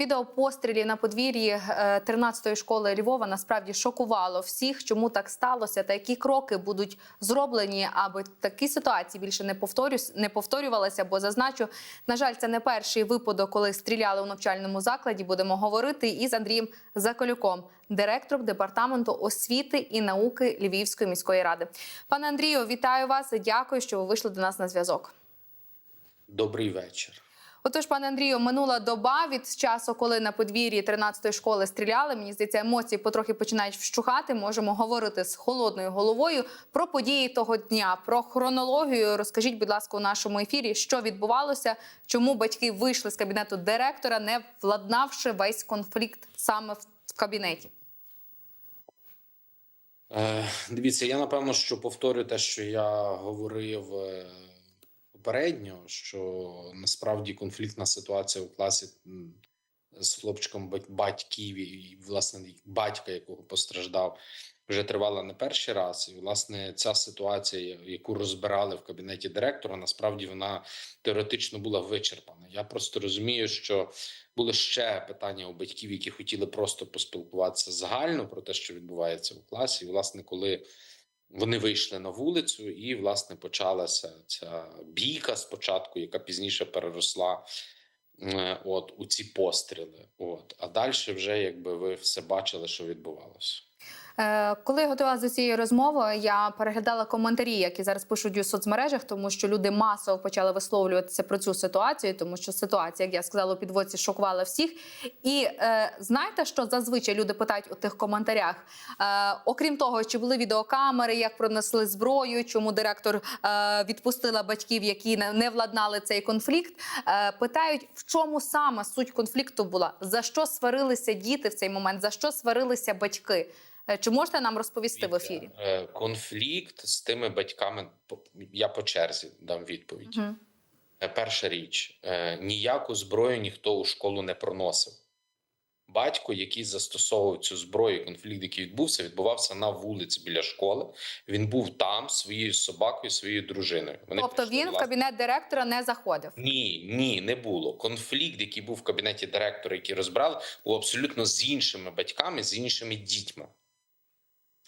Відео пострілів на подвір'ї е, 13-ї школи Львова насправді шокувало всіх. Чому так сталося, та які кроки будуть зроблені, аби такі ситуації більше не повторюсь, не повторювалися. Бо зазначу, на жаль, це не перший випадок, коли стріляли у навчальному закладі. Будемо говорити із Андрієм Заколюком, директором департаменту освіти і науки Львівської міської ради. Пане Андрію, вітаю вас. Дякую, що ви вийшли до нас на зв'язок. Добрий вечір. Отож, пане Андрію, минула доба від часу, коли на подвір'ї 13-ї школи стріляли. Мені здається, емоції потрохи починають вщухати. Можемо говорити з холодною головою про події того дня, про хронологію. Розкажіть, будь ласка, у нашому ефірі, що відбувалося, чому батьки вийшли з кабінету директора, не владнавши весь конфлікт саме в кабінеті. Е, дивіться, я напевно що повторю те, що я говорив е, попередньо, що насправді конфліктна ситуація у класі з хлопчиком батьків і власне батька, якого постраждав, вже тривала не перший раз. І власне ця ситуація, яку розбирали в кабінеті директора, насправді вона теоретично була вичерпана. Я просто розумію, що були ще питання у батьків, які хотіли просто поспілкуватися загально про те, що відбувається у класі. І, власне, коли вони вийшли на вулицю, і власне почалася ця бійка спочатку, яка пізніше переросла. е, От у ці постріли, от а далі вже якби ви все бачили, що відбувалося. Е, Коли я готувалася до цієї розмови, я переглядала коментарі, які зараз пишуть у соцмережах, тому що люди масово почали висловлюватися про цю ситуацію, тому що ситуація, як я сказала, у підводці шокувала всіх. І е, знаєте, що зазвичай люди питають у тих коментарях? Е, окрім того, чи були відеокамери, як пронесли зброю, чому директор е, відпустила батьків, які не, не владнали цей конфлікт? Е, питають, в чому саме суть конфлікту була, за що сварилися діти в цей момент, за що сварилися батьки. Е, Чи можете нам розповісти в ефірі? Е, Конфлікт з тими батьками. Я по черзі дам відповідь. Е, Перша річ: ніяку зброю ніхто у школу не проносив. Батько, який застосовував цю зброю, конфлікт, який відбувся, відбувався на вулиці біля школи. Він був там своєю собакою, своєю дружиною. Вони Тобто прийшли, він в кабінет директора не заходив. ні, ні, не було. Конфлікт, який був в кабінеті директора, який розбирали, був абсолютно з іншими батьками, з іншими дітьми.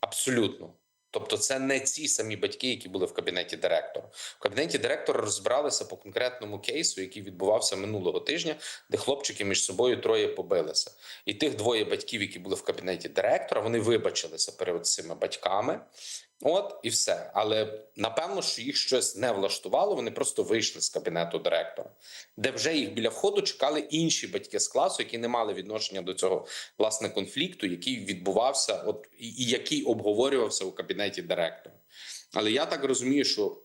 Абсолютно. Тобто, це не ці самі батьки, які були в кабінеті директора. В кабінеті директора розбиралися по конкретному кейсу, який відбувався минулого тижня, де хлопчики між собою троє побилися. І тих двоє батьків, які були в кабінеті директора, вони вибачилися перед цими батьками. От і все. Але напевно, що їх щось не влаштувало. Вони просто вийшли з кабінету директора, де вже їх біля входу чекали інші батьки з класу, які не мали відношення до цього власне конфлікту, який відбувався, от і, який обговорювався у кабінеті директора. Але я так розумію, що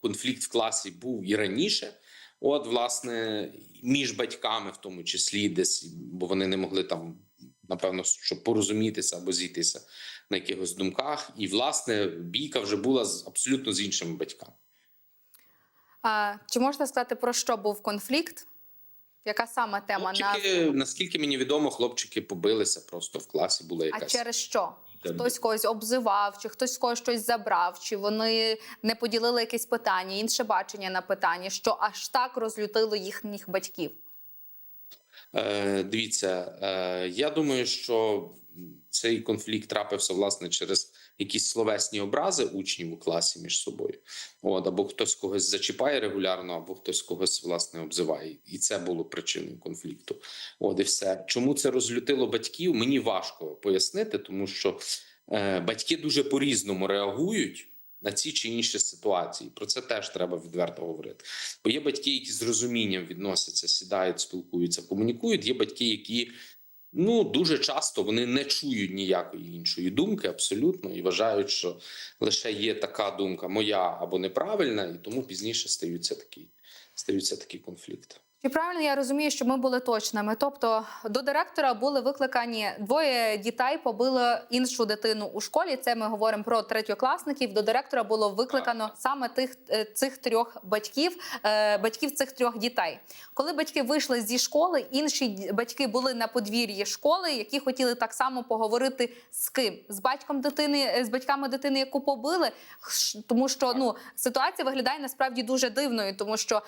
конфлікт в класі був і раніше. От, власне, між батьками, в тому числі, десь, бо вони не могли там, напевно, щоб порозумітися або зійтися на якихось думках. І, власне, бійка вже була з абсолютно з іншими батьками. А, чи можете сказати про що був конфлікт? Яка саме тема Хлопчики, наскільки мені відомо, хлопчики побилися просто в класі. Була А через що? Хтось когось обзивав, чи хтось когось щось забрав, чи вони не поділили якесь питання, інше бачення на питання, що аж так розлютило їхніх батьків. Е, дивіться, е, я думаю, що цей конфлікт трапився власне через якісь словесні образи учнів у класі між собою. От або хтось когось зачіпає регулярно, або хтось когось власне обзиває, і це було причиною конфлікту. От і все. Чому це розлютило батьків? Мені важко пояснити, тому що е, батьки дуже по-різному реагують. На ці чи інші ситуації про це теж треба відверто говорити. Бо є батьки, які з розумінням відносяться, сідають, спілкуються, комунікують. Є батьки, які ну дуже часто вони не чують ніякої іншої думки, абсолютно, і вважають, що лише є така думка моя або неправильна, і тому пізніше стаються такі, стаються такі конфлікти. Чи правильно я розумію, що ми були точними? Тобто до директора були викликані двоє дітей, побили іншу дитину у школі. Це ми говоримо про третьокласників. До директора було викликано саме тих е, цих трьох батьків, е, батьків цих трьох дітей. Коли батьки вийшли зі школи, інші батьки були на подвір'ї школи, які хотіли так само поговорити з ким з батьком дитини, е, з батьками дитини, яку побили. Тому що ну ситуація виглядає насправді дуже дивною, тому що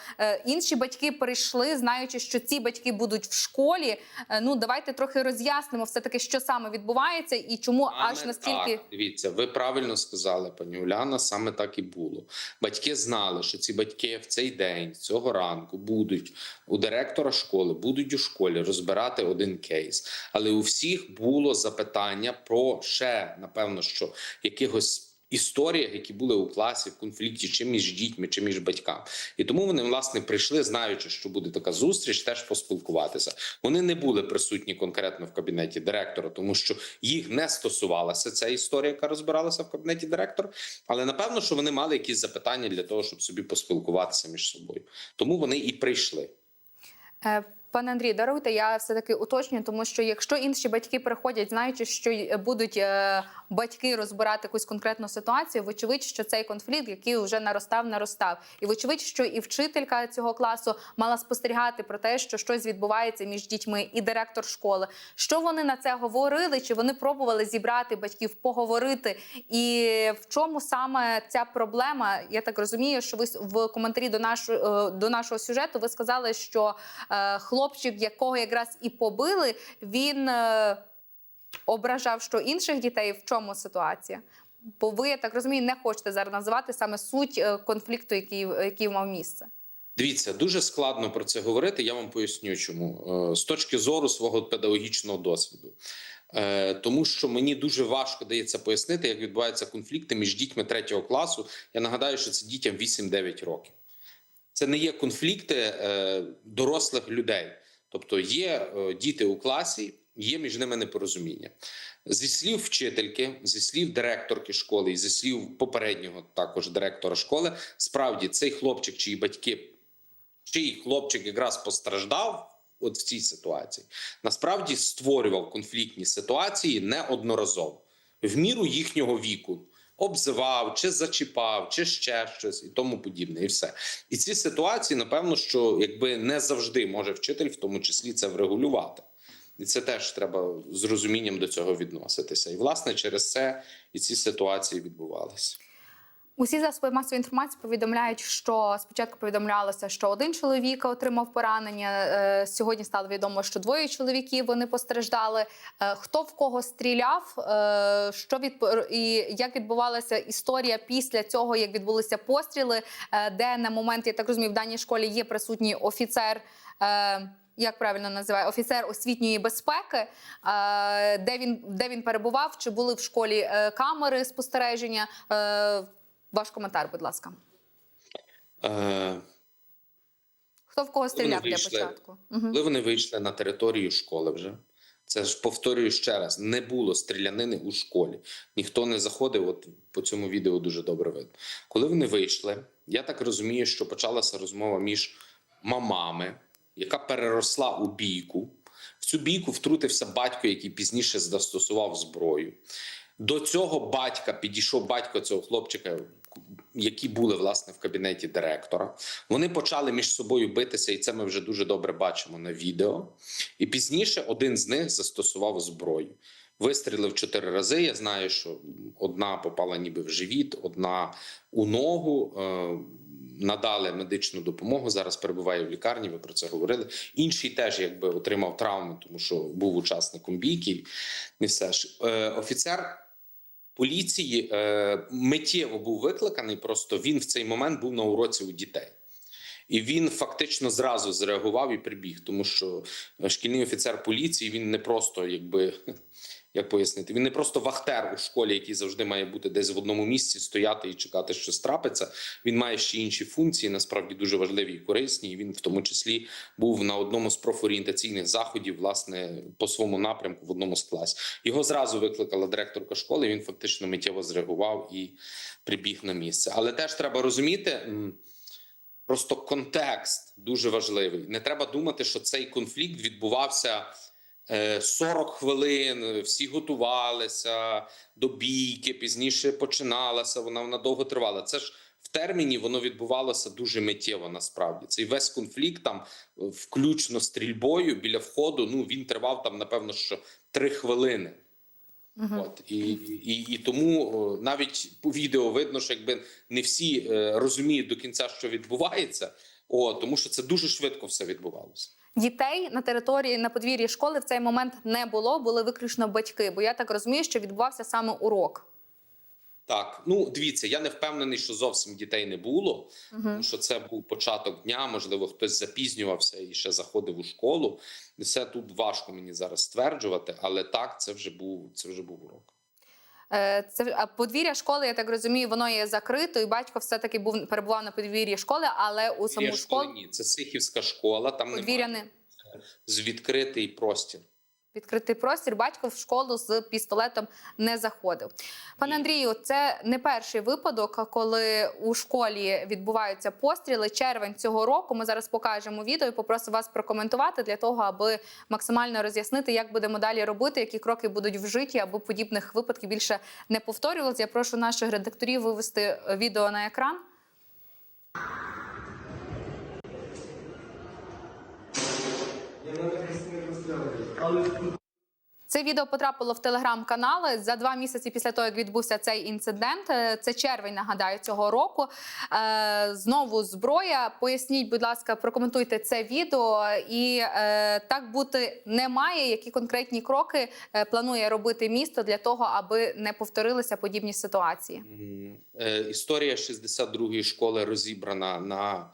інші батьки прийшли прийшли, знаючи, що ці батьки будуть в школі. Е, Ну давайте трохи роз'яснимо все таки, що саме відбувається і чому аж настільки. так. дивіться, ви правильно сказали, пані Уляна. Саме так і було. Батьки знали, що ці батьки в цей день, цього ранку, будуть у директора школи, будуть у школі розбирати один кейс. Але у всіх було запитання про ще напевно, що якихось. Історіях, які були у класі в конфлікті, чи між дітьми, чи між батьками, і тому вони власне прийшли, знаючи, що буде така зустріч, теж поспілкуватися. Вони не були присутні конкретно в кабінеті директора, тому що їх не стосувалася ця історія, яка розбиралася в кабінеті директора. Але напевно, що вони мали якісь запитання для того, щоб собі поспілкуватися між собою. Тому вони і прийшли. Пане Андрій, даруйте, я все таки уточнюю, тому що якщо інші батьки приходять, знаючи, що будуть е, батьки розбирати якусь конкретну ситуацію, вочевидь, що цей конфлікт, який вже наростав, наростав, і вочевидь, що і вчителька цього класу мала спостерігати про те, що щось відбувається між дітьми, і директор школи. Що вони на це говорили? Чи вони пробували зібрати батьків, поговорити? І в чому саме ця проблема? Я так розумію, що ви в коментарі до нашого е, до нашого сюжету ви сказали, що е, хлопчик, якого якраз і побили, він е, ображав що інших дітей. В чому ситуація? Бо ви я так розумію, не хочете зараз називати саме суть е, конфлікту, який, який мав місце. Дивіться, дуже складно про це говорити. Я вам поясню, чому Е, з точки зору свого педагогічного досвіду. Тому що мені дуже важко дається пояснити, як відбуваються конфлікти між дітьми третього класу. Я нагадаю, що це дітям 8-9 років. Це не є конфлікти е, дорослих людей. Тобто є е, діти у класі, є між ними непорозуміння. Зі слів вчительки, зі слів директорки школи і зі слів попереднього також директора школи, справді цей хлопчик, чиї батьки, чий хлопчик якраз постраждав. От в цій ситуації насправді створював конфліктні ситуації неодноразово в міру їхнього віку. Обзивав, чи зачіпав, чи ще щось, і тому подібне, і все. І ці ситуації, напевно, що якби не завжди може вчитель, в тому числі, це врегулювати. І це теж треба з розумінням до цього відноситися. І власне через це і ці ситуації відбувалися. Усі засоби масової інформації повідомляють, що спочатку повідомлялося, що один чоловік отримав поранення. Е, Сьогодні стало відомо, що двоє чоловіків вони постраждали. Е, Хто в кого стріляв? Е, Що від і як відбувалася історія після цього, як відбулися постріли, де на момент я так розумію, в даній школі є присутній офіцер. Як правильно називає офіцер освітньої безпеки, де він де він перебував? Чи були в школі камери спостереження? Ваш коментар, будь ласка. Е, Хто в кого стріляв для початку? Коли вони вийшли на територію школи вже. Це ж повторюю ще раз: не було стрілянини у школі. Ніхто не заходив. От по цьому відео дуже добре видно. Коли вони вийшли, я так розумію, що почалася розмова між мамами, яка переросла у бійку. В цю бійку втрутився батько, який пізніше застосував зброю. До цього батька підійшов батько цього хлопчика, які були власне в кабінеті директора. Вони почали між собою битися, і це ми вже дуже добре бачимо на відео. І пізніше один з них застосував зброю. Вистрілив чотири рази. Я знаю, що одна попала ніби в живіт, одна у ногу. Е, Надали медичну допомогу. Зараз перебуває в лікарні. Ви про це говорили. Інший теж якби отримав травми, тому що був учасником бійки. І все ж е, офіцер поліції е, миттєво був викликаний. Просто він в цей момент був на уроці у дітей. І він фактично зразу зреагував і прибіг, тому що шкільний офіцер поліції він не просто, якби як пояснити, він не просто вахтер у школі, який завжди має бути десь в одному місці стояти і чекати, що трапиться. Він має ще інші функції, насправді дуже важливі і корисні. І він в тому числі був на одному з профорієнтаційних заходів, власне, по своєму напрямку в одному з класів. Його зразу викликала директорка школи. Він фактично миттєво зреагував і прибіг на місце. Але теж треба розуміти. Просто контекст дуже важливий. Не треба думати, що цей конфлікт відбувався 40 хвилин. Всі готувалися до бійки, пізніше починалася. Вона вона довго тривала. Це ж в терміні воно відбувалося дуже миттєво. Насправді цей весь конфлікт, там е, включно стрільбою біля входу. Ну він тривав там, напевно, що три хвилини. Угу. От і, і, і тому навіть по відео видно, що якби не всі е, розуміють до кінця, що відбувається. О, тому що це дуже швидко все відбувалося. Дітей на території на подвір'ї школи в цей момент не було, були виключно батьки. Бо я так розумію, що відбувався саме урок. Так, ну дивіться, я не впевнений, що зовсім дітей не було, Угу. тому що це був початок дня. Можливо, хтось запізнювався і ще заходив у школу. Це тут важко мені зараз стверджувати, але так, це вже був це вже був урок. Е, Це а подвір'я школи, я так розумію, воно є закрито, і батько все-таки був перебував на подвір'ї школи, але у саму школу ні, це Сихівська школа. Там подвір'я немає не з відкритий простір. Відкритий простір. Батько в школу з пістолетом не заходив. Пане Андрію, це не перший випадок, коли у школі відбуваються постріли. Червень цього року. Ми зараз покажемо відео і попросимо вас прокоментувати для того, аби максимально роз'яснити, як будемо далі робити, які кроки будуть вжиті, аби подібних випадків більше не повторювалося. Я прошу наших редакторів вивести е, відео на екран. Це відео потрапило в телеграм-канали за два місяці після того, як відбувся цей інцидент. Е, Це червень, нагадаю, цього року. Е, знову зброя. Поясніть, будь ласка, прокоментуйте це відео. І е, так бути не має. Які конкретні кроки планує робити місто для того, аби не повторилися подібні ситуації? Історія 62-ї школи розібрана на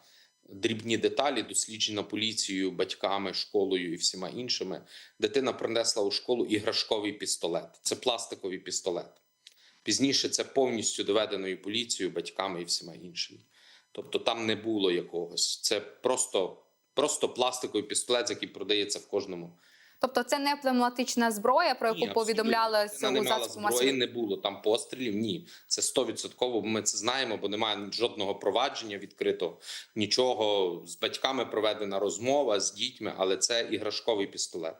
дрібні деталі, досліджена поліцією, батьками, школою і всіма іншими. Дитина принесла у школу іграшковий пістолет. Це пластиковий пістолет. Пізніше це повністю доведеною поліцією, батьками і всіма іншими. Тобто там не було якогось. Це просто, просто пластиковий пістолет, який продається в кожному Тобто, це не пневматична зброя, про яку ні, повідомляли мала засобу масової не було там пострілів. Ні, це 100%. Ми це знаємо, бо немає жодного провадження відкритого, нічого з батьками проведена розмова з дітьми, але це іграшковий пістолет,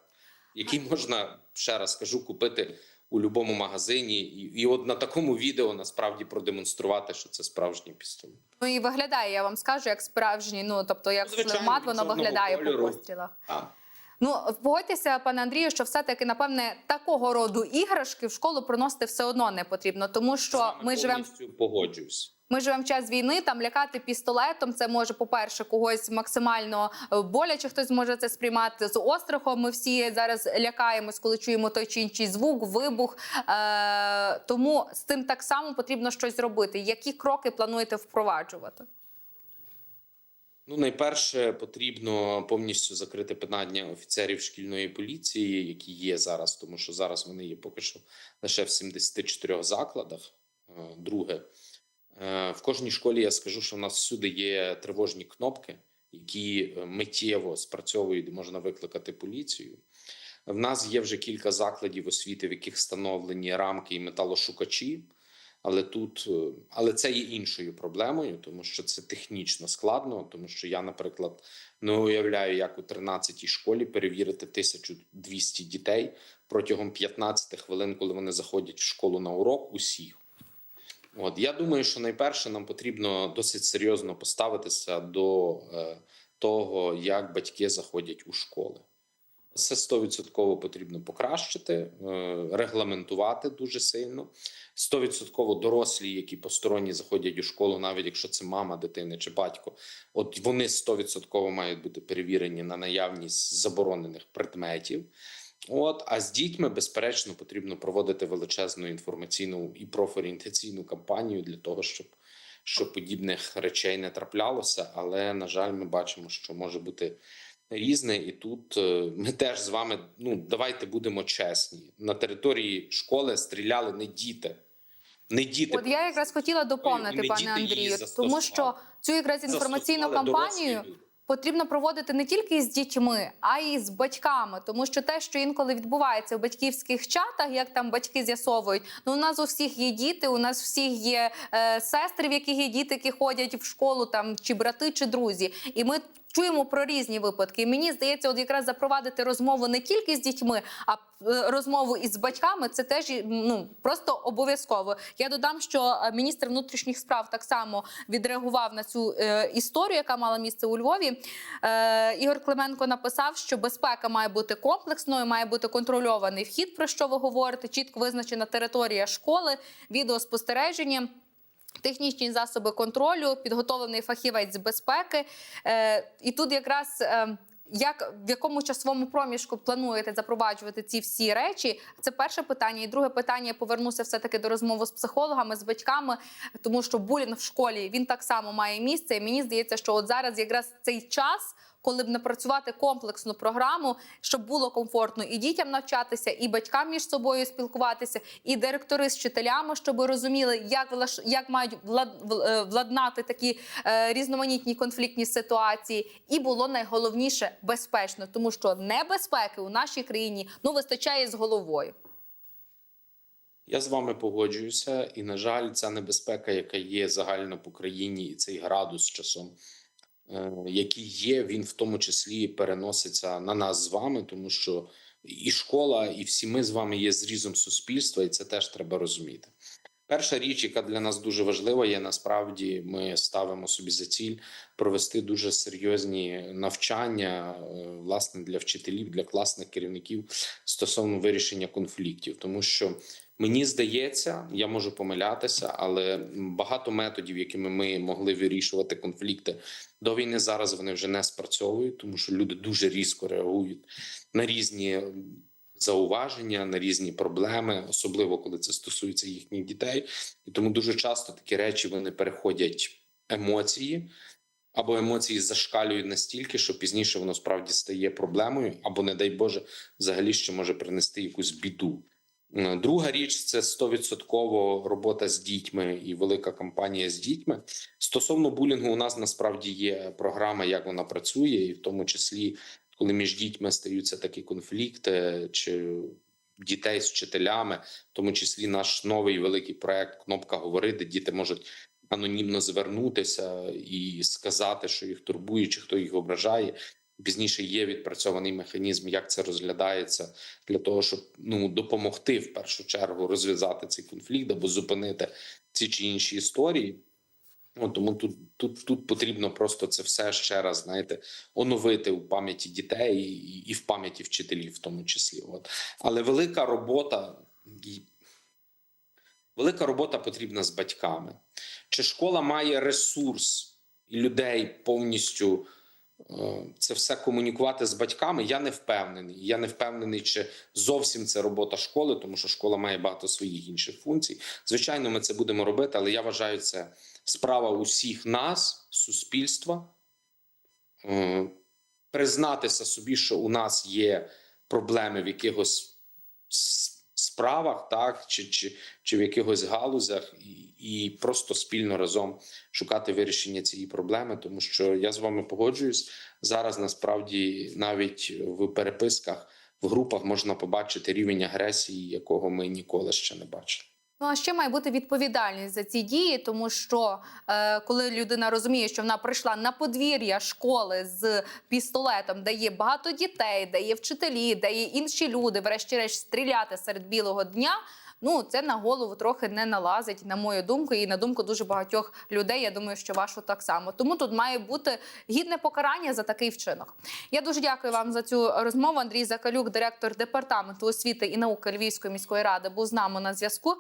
який можна ще раз кажу купити у будь-якому магазині, і, і от на такому відео насправді продемонструвати, що це справжній пістолет. Ну і виглядає, я вам скажу, як справжній. Ну тобто, як Звичайно, флегмат, воно виглядає кольору. по пострілах. А, Ну погодьтеся, пане Андрію, що все-таки напевне такого роду іграшки в школу приносити все одно не потрібно, тому що вами ми живемо погоджуюсь. ми живемо в час війни. Там лякати пістолетом. Це може, по-перше, когось максимально е, боляче. Хтось може це сприймати з острахом. Ми всі зараз лякаємось, коли чуємо той чи інший звук, вибух. Е- тому з тим так само потрібно щось зробити. Які кроки плануєте впроваджувати? Ну, найперше потрібно повністю закрити питання офіцерів шкільної поліції, які є зараз, тому що зараз вони є поки що лише в 74 закладах. Е, Друге, е, в кожній школі я скажу, що в нас всюди є тривожні кнопки, які е, миттєво спрацьовують, можна викликати поліцію. В нас є вже кілька закладів освіти, в яких встановлені рамки і металошукачі. Але тут, е, але це є іншою проблемою, тому що це технічно складно. Тому що я, наприклад, не уявляю, як у 13-й школі перевірити 1200 дітей протягом 15 хвилин, коли вони заходять в школу на урок, усіх. От я думаю, що найперше нам потрібно досить серйозно поставитися до е, того, як батьки заходять у школи. Це 100% потрібно покращити, е, регламентувати дуже сильно. 100% дорослі, які посторонні заходять у школу, навіть якщо це мама дитини чи батько, от вони 100% мають бути перевірені на наявність заборонених предметів. От, а з дітьми, безперечно, потрібно проводити величезну інформаційну і профорієнтаційну кампанію для того, щоб, щоб подібних речей не траплялося. Але, на жаль, ми бачимо, що може бути різне, і тут е, ми теж з вами. Ну давайте будемо чесні. На території школи стріляли не діти. Не діти. От я якраз хотіла доповнити, пане Андрію, тому що цю якраз інформаційну кампанію. Потрібно проводити не тільки з дітьми, а й з батьками. Тому що те, що інколи відбувається в батьківських чатах, як там батьки з'ясовують, ну у нас у всіх є діти, у нас всіх є е, сестри, в яких є діти, які ходять в школу, там чи брати, чи друзі, і ми. Чуємо про різні випадки. Мені здається, от якраз запровадити розмову не тільки з дітьми, а е, розмову із батьками це теж ну просто обов'язково. Я додам, що е, міністр внутрішніх справ так само відреагував на цю е, історію, яка мала місце у Львові. Е, Ігор Клименко написав, що безпека має бути комплексною, має бути контрольований вхід, про що ви говорите, чітко визначена територія школи, відеоспостереження. Технічні засоби контролю, підготовлений фахівець з безпеки. Е, і тут якраз. Е, як в якому часовому проміжку плануєте запроваджувати ці всі речі? Це перше питання. І друге питання я повернуся все таки до розмови з психологами, з батьками, тому що булінг в школі він так само має місце. І мені здається, що от зараз якраз цей час. Коли б напрацювати комплексну програму, щоб було комфортно і дітям навчатися, і батькам між собою спілкуватися, і директори з вчителями, щоб розуміли, як як мають е, владнати такі е, різноманітні конфліктні ситуації, і було найголовніше безпечно, тому що небезпеки у нашій країні ну вистачає з головою. Я з вами погоджуюся, і на жаль, ця небезпека, яка є загально по країні, і цей градус часом, який є, він в тому числі переноситься на нас з вами, тому що і школа, і всі ми з вами є зрізом суспільства, і це теж треба розуміти. Перша річ, яка для нас дуже важлива, є насправді ми ставимо собі за ціль провести дуже серйозні навчання, е, власне, для вчителів, для класних керівників стосовно вирішення конфліктів, тому що Мені здається, я можу помилятися, але багато методів, якими ми могли вирішувати конфлікти до війни, зараз вони вже не спрацьовують, тому що люди дуже різко реагують на різні зауваження, на різні проблеми, особливо коли це стосується їхніх дітей. І тому дуже часто такі речі вони переходять емоції. Або емоції зашкалюють настільки, що пізніше воно справді стає проблемою, або, не дай Боже, взагалі ще може принести якусь біду. Е, Друга річ це 100% робота з дітьми і велика кампанія з дітьми. Стосовно булінгу, у нас насправді є програма, як вона працює, і в тому числі, коли між дітьми стаються такі конфлікти чи дітей з вчителями, в тому числі наш новий великий проект Кнопка говори, де діти можуть анонімно звернутися і сказати, що їх турбує, чи хто їх ображає. Пізніше є відпрацьований механізм, як це розглядається для того, щоб ну допомогти в першу чергу розв'язати цей конфлікт або зупинити ці чи інші історії. Ну, тому тут, тут, тут потрібно просто це все ще раз, знаєте, оновити у пам'яті дітей і, і в пам'яті вчителів, в тому числі. От. Але велика робота, велика робота потрібна з батьками. Чи школа має ресурс і людей повністю це все комунікувати з батьками? Я не впевнений. Я не впевнений, чи зовсім це робота школи, тому що школа має багато своїх інших функцій. Звичайно, ми це будемо робити, але я вважаю, це справа усіх нас, суспільства, е, признатися собі, що у нас є проблеми в якихось справах, так чи, чи, чи в якихось галузях, і, і просто спільно разом шукати вирішення цієї проблеми, тому що я з вами погоджуюсь зараз. Насправді, навіть в переписках в групах можна побачити рівень агресії, якого ми ніколи ще не бачили. Ну а ще має бути відповідальність за ці дії, тому що е, коли людина розуміє, що вона прийшла на подвір'я школи з пістолетом, де є багато дітей, де є вчителі, де є інші люди, врешті-решт стріляти серед білого дня. Ну, це на голову трохи не налазить, на мою думку, і на думку дуже багатьох людей. Я думаю, що вашу так само. Тому тут має бути гідне покарання за такий вчинок. Я дуже дякую вам за цю розмову. Андрій Закалюк, директор департаменту освіти і науки Львівської міської ради, був з нами на зв'язку.